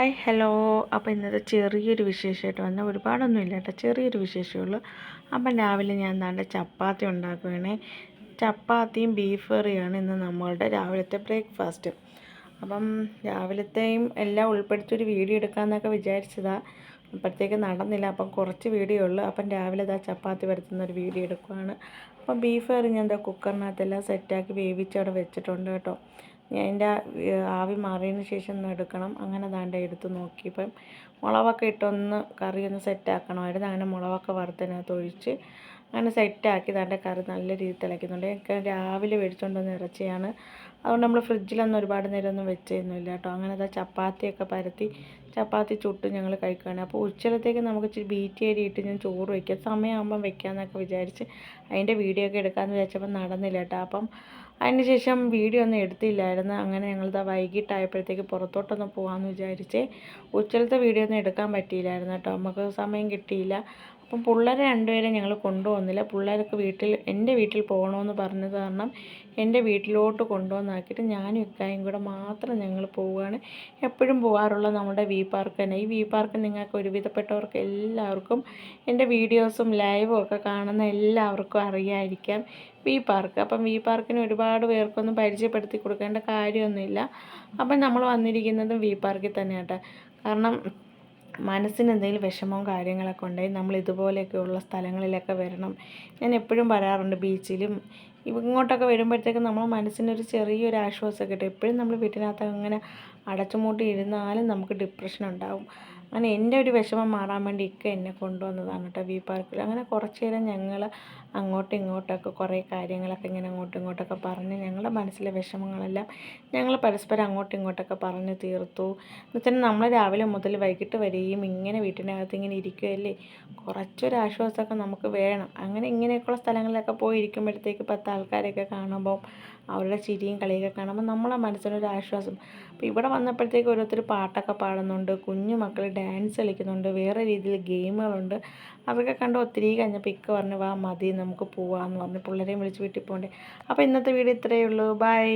Hi hello അപ്പോൾ ഇന്നത്തെ ചെറിയൊരു വിശേഷമായിട്ട് വന്നാൽ ഒരുപാടൊന്നും ഇല്ല കേട്ടോ. ചെറിയൊരു വിശേഷമുള്ളൂ അപ്പം രാവിലെ ഞാൻ നല്ല ചപ്പാത്തി ഉണ്ടാക്കുകയാണേ ചപ്പാത്തിയും ബീഫ് കറിയാണ് ഇന്ന് നമ്മളുടെ രാവിലത്തെ ബ്രേക്ക്ഫാസ്റ്റ് അപ്പം രാവിലത്തെയും എല്ലാം ഉൾപ്പെടുത്തി ഒരു വീഡിയോ എടുക്കാമെന്നൊക്കെ വിചാരിച്ചതാണ് അപ്പോഴത്തേക്ക് നടന്നില്ല. അപ്പം കുറച്ച് വീഡിയോ ഉള്ളു. അപ്പം രാവിലെ ഇതാ ചപ്പാത്തി വരുത്തുന്ന ഒരു വീഡിയോ എടുക്കുവാണ്. അപ്പം ബീഫ് കറി ഞാൻ എന്താ കുക്കറിനകത്തെല്ലാം സെറ്റാക്കി വേവിച്ച് അവിടെ വെച്ചിട്ടുണ്ട് കേട്ടോ. അതിന്റെ ആവി മാറിയതിന് ശേഷം ഒന്ന് എടുക്കണം. അങ്ങനെ ദാണ്ട എടുത്ത് നോക്കിയപ്പം മുളകൊക്കെ ഇട്ടൊന്ന് കറി ഒന്ന് സെറ്റാക്കണമായിരുന്നു അങ്ങനെ മുളകൊക്കെ വറുത്തതിനകത്ത് ഒഴിച്ച് അങ്ങനെ സെറ്റാക്കി ദാണ്ട കറി നല്ല രീതിയിൽ തിളയ്ക്കുന്നുണ്ട്. എനിക്ക് രാവിലെ മേടിച്ചുകൊണ്ട് വന്ന ഇറച്ചിയാണ്. അതുകൊണ്ട് നമ്മൾ ഫ്രിഡ്ജിലൊന്നും ഒരുപാട് നേരമൊന്നും വെച്ചൊന്നുമില്ല കേട്ടോ. അങ്ങനെ അതാ ചപ്പാത്തിയൊക്കെ പരത്തി ചപ്പാത്തി ചുട്ട് ഞങ്ങൾ കഴിക്കുകയാണ്. അപ്പോൾ ഉച്ചലത്തേക്ക് നമുക്ക് ഇച്ചിരി ബീറ്റ് അരി ഇട്ട് ഞാൻ ചോറ് വയ്ക്കാം. സമയമാകുമ്പം വയ്ക്കാമെന്നൊക്കെ വിചാരിച്ച് അതിന്റെ വീഡിയോ ഒക്കെ എടുക്കാമെന്ന് വിചാരിച്ചപ്പോൾ നടന്നില്ല കേട്ടോ. അപ്പം അതിന് ശേഷം വീഡിയോ ഒന്നും എടുത്തില്ലായിരുന്നു. അങ്ങനെ ഞങ്ങളിതാ വൈകിട്ടായപ്പോഴത്തേക്ക് പുറത്തോട്ടൊന്ന് പോകാമെന്ന് വിചാരിച്ചേ ഉച്ചലത്തെ വീഡിയോ ഒന്നും എടുക്കാൻ പറ്റിയില്ലായിരുന്നു കേട്ടോ. നമുക്ക് സമയം കിട്ടിയില്ല. അപ്പം പിള്ളേരെ രണ്ടുപേരെ ഞങ്ങൾ കൊണ്ടുപോകുന്നില്ല. പിള്ളേരൊക്കെ വീട്ടിൽ എന്റെ വീട്ടിൽ പോകണമെന്ന് പറഞ്ഞത് കാരണം എന്റെ വീട്ടിലോട്ട് കൊണ്ടുവന്നാക്കിയിട്ട് ഞാനും ഇക്കായും കൂടെ മാത്രം ഞങ്ങൾ പോവുകയാണ്. എപ്പോഴും പോകാറുള്ള നമ്മുടെ വി പാർക്ക് തന്നെ. ഈ വി പാർക്ക് നിങ്ങൾക്ക് ഒരുവിധപ്പെട്ടവർക്ക് എല്ലാവർക്കും എന്റെ വീഡിയോസും ലൈവും ഒക്കെ കാണുന്ന എല്ലാവർക്കും അറിയാമായിരിക്കാം വി പാർക്ക്. അപ്പം വി പാർക്കിന് ഒരുപാട് പേർക്കൊന്നും പരിചയപ്പെടുത്തി കൊടുക്കേണ്ട കാര്യമൊന്നുമില്ല. അപ്പം നമ്മൾ വന്നിരിക്കുന്നതും വി പാർക്കിൽ തന്നെയാട്ടെ കാരണം മനസ്സിന് എന്തെങ്കിലും വിഷമവും കാര്യങ്ങളൊക്കെ ഉണ്ടെങ്കിൽ നമ്മൾ ഇതുപോലെയൊക്കെയുള്ള സ്ഥലങ്ങളിലൊക്കെ വരണം. ഞാൻ എപ്പോഴും പറയാറുണ്ട് ബീച്ചിലും ഇങ്ങോട്ടൊക്കെ വരുമ്പോഴത്തേക്കും നമ്മൾ മനസ്സിനൊരു ചെറിയൊരു ആശ്വാസം കിട്ടും. എപ്പോഴും നമ്മൾ വീട്ടിനകത്ത് അങ്ങനെ അടച്ചുമൂട്ടി ഇരുന്നാലും നമുക്ക് ഡിപ്രഷൻ ഉണ്ടാവും. അങ്ങനെ എന്റെ ഒരു വിഷമം മാറാൻ വേണ്ടി ഇക്ക എന്നെ കൊണ്ടുവന്നതാണ് കേട്ടോ വി പാർക്കിൽ. അങ്ങനെ കുറച്ച് നേരം ഞങ്ങൾ അങ്ങോട്ടും ഇങ്ങോട്ടൊക്കെ കുറേ കാര്യങ്ങളൊക്കെ ഇങ്ങനെ അങ്ങോട്ടും ഇങ്ങോട്ടൊക്കെ പറഞ്ഞ് ഞങ്ങളുടെ മനസ്സിലെ വിഷമങ്ങളെല്ലാം ഞങ്ങൾ പരസ്പരം അങ്ങോട്ടും ഇങ്ങോട്ടൊക്കെ പറഞ്ഞ് തീർത്തു. എന്നുവെച്ചാൽ നമ്മൾ രാവിലെ മുതൽ വൈകിട്ട് വരെയും ഇങ്ങനെ വീട്ടിനകത്ത് ഇങ്ങനെ ഇരിക്കുകയല്ലേ? കുറച്ചൊരാശ്വാസമൊക്കെ നമുക്ക് വേണം. അങ്ങനെ ഇങ്ങനെയൊക്കെയുള്ള സ്ഥലങ്ങളിലൊക്കെ പോയി ഇരിക്കുമ്പോഴത്തേക്ക് പത്ത് ആൾക്കാരെയൊക്കെ കാണുമ്പോൾ അവരുടെ ചിരിയും കളിയൊക്കെ കാണുമ്പോൾ നമ്മളെ മനസ്സിനൊരു ആശ്വാസം. അപ്പോൾ ഇവിടെ വന്നപ്പോഴത്തേക്ക് ഓരോരുത്തർ പാട്ടൊക്കെ പാടുന്നുണ്ട്. കുഞ്ഞു മക്കൾ ഡാൻസ് കളിക്കുന്നുണ്ട് വേറെ രീതിയിൽ ഗെയിമുകളുണ്ട്. അതൊക്കെ കണ്ട് ഒത്തിരി കഴിഞ്ഞപ്പോൾ ഇക്ക പറഞ്ഞു വാ മതി നമുക്ക് പോവാമെന്ന് പറഞ്ഞ്. പിള്ളേരെയും വിളിച്ച് വീട്ടിൽ പോകണ്ടേ. അപ്പോൾ ഇന്നത്തെ വീഡിയോ ഇത്രയേ ഉള്ളൂ. ബൈ.